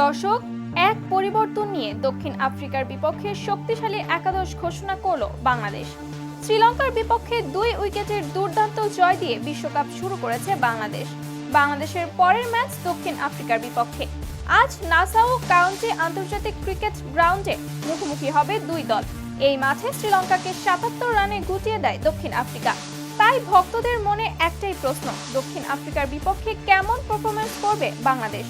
দর্শক, এক পরিবর্তন নিয়ে দক্ষিণ আফ্রিকার বিপক্ষে শক্তিশালী একাদশ ঘোষণা করল বাংলাদেশ। শ্রীলঙ্কার বিপক্ষে দুই উইকেটের দুর্দান্ত জয় দিয়ে বিশ্বকাপ শুরু করেছে বাংলাদেশ। বাংলাদেশের পরের ম্যাচ দক্ষিণ আফ্রিকার বিপক্ষে। আজ নাসাউ কাউন্টি আন্তর্জাতিক ক্রিকেট গ্রাউন্ডে মুখোমুখি হবে দুই দল। এই মাঠে শ্রীলঙ্কাকে সাতাত্তর রানে গুটিয়ে দেয় দক্ষিণ আফ্রিকা। তাই ভক্তদের মনে একটাই প্রশ্ন, দক্ষিণ আফ্রিকার বিপক্ষে কেমন পারফরমেন্স করবে বাংলাদেশ?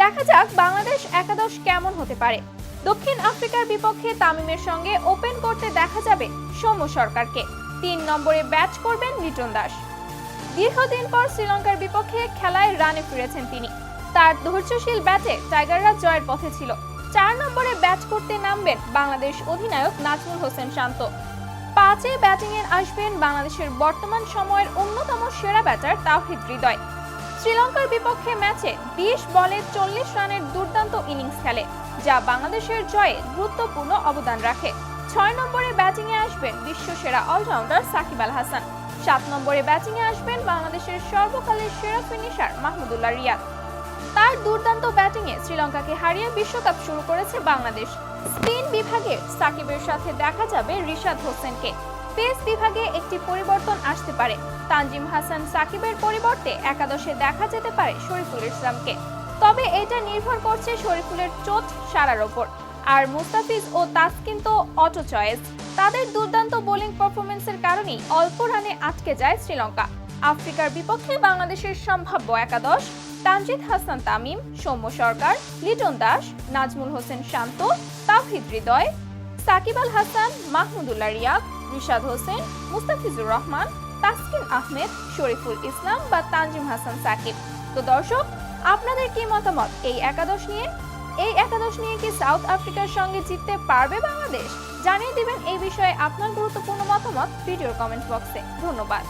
দেখা যাক বাংলাদেশ একাদশ কেমন হতে পারে। দক্ষিণ আফ্রিকার বিপক্ষে তামিমের সঙ্গে ওপেন করতে দেখা যাবে সৌম্য সরকারকে। তিন নম্বরে ব্যাট করবেন লিটন দাস। দীর্ঘদিন পর শ্রীলঙ্কার বিপক্ষে খেলায় রানে ফিরেছেন তিনি। তার ধৈর্যশীল ব্যাটে টাইগাররা জয়ের পথে ছিল। চার নম্বরে ব্যাট করতে নামবেন বাংলাদেশ অধিনায়ক নাজমুল হোসেন শান্ত। পাঁচে ব্যাটিংয়ে আসবেন বাংলাদেশের বর্তমান সময়ের অন্যতম সেরা ব্যাটার তাওহিদ হৃদয়। শ্রীলঙ্কার বিপক্ষে ম্যাচে বিশ বলে চল্লিশ রানের দুর্দান্ত ইনিংস খেলে, যা বাংলাদেশের জয়ে গুরুত্বপূর্ণ অবদান রাখে। ছয় নম্বরে ব্যাটিংয়ে আসবেন বিশ্ব সেরা অলরাউন্ডার সাকিব আল হাসান। সাত নম্বরে ব্যাটিংয়ে আসবেন বাংলাদেশের সর্বকালের সেরা ফিনিশার মাহমুদুল্লাহ রিয়াদ। তার দুর্দান্ত ব্যাটিংয়ে শ্রীলঙ্কাকে হারিয়ে বিশ্বকাপ শুরু করেছে বাংলাদেশ। স্পিন বিভাগে সাকিবের সাথে দেখা যাবে রিশাদ হোসেনকে। পেস বিভাগে একটি পরিবর্তন আসতে পারে। তানজিম হাসান সাকিবের পরিবর্তে একাদশে দেখা যেতে পারে শরীফুল ইসলামকে। তবে এটা নির্ভর করছে শরীফুলের চোট সারার ওপর। আর মুস্তাফিজ ও তাসকিন তো অটো চয়েস। তাদের দুর্দান্ত বোলিং পারফরমেন্সের কারণেই অল্প রানে আটকে যায় শ্রীলঙ্কা। আফ্রিকার বিপক্ষে বাংলাদেশের সম্ভাব্য একাদশ তানজিদ হাসান তামিম, সৌম্য সরকার, লিটন দাস, নাজমুল হোসেন শান্ত তাওহিদ হৃদয়, সাকিব আল হাসান, মাহমুদুল্লাহ রিয়াদ রিশাদ হোসেন, মুস্তাফিজুর রহমান, তাসকিন আহমেদ, শরীফুল ইসলাম বা তানজিম হাসান সাকিব। তো দর্শক, আপনাদের কি মতামত এই একাদশ নিয়ে? এই একাদশ নিয়ে কি সাউথ আফ্রিকার সঙ্গে জিততে পারবে বাংলাদেশ? জানিয়ে দিবেন এই বিষয়ে আপনার গুরুত্বপূর্ণ মতামত ভিডিওর কমেন্ট বক্সে। ধন্যবাদ।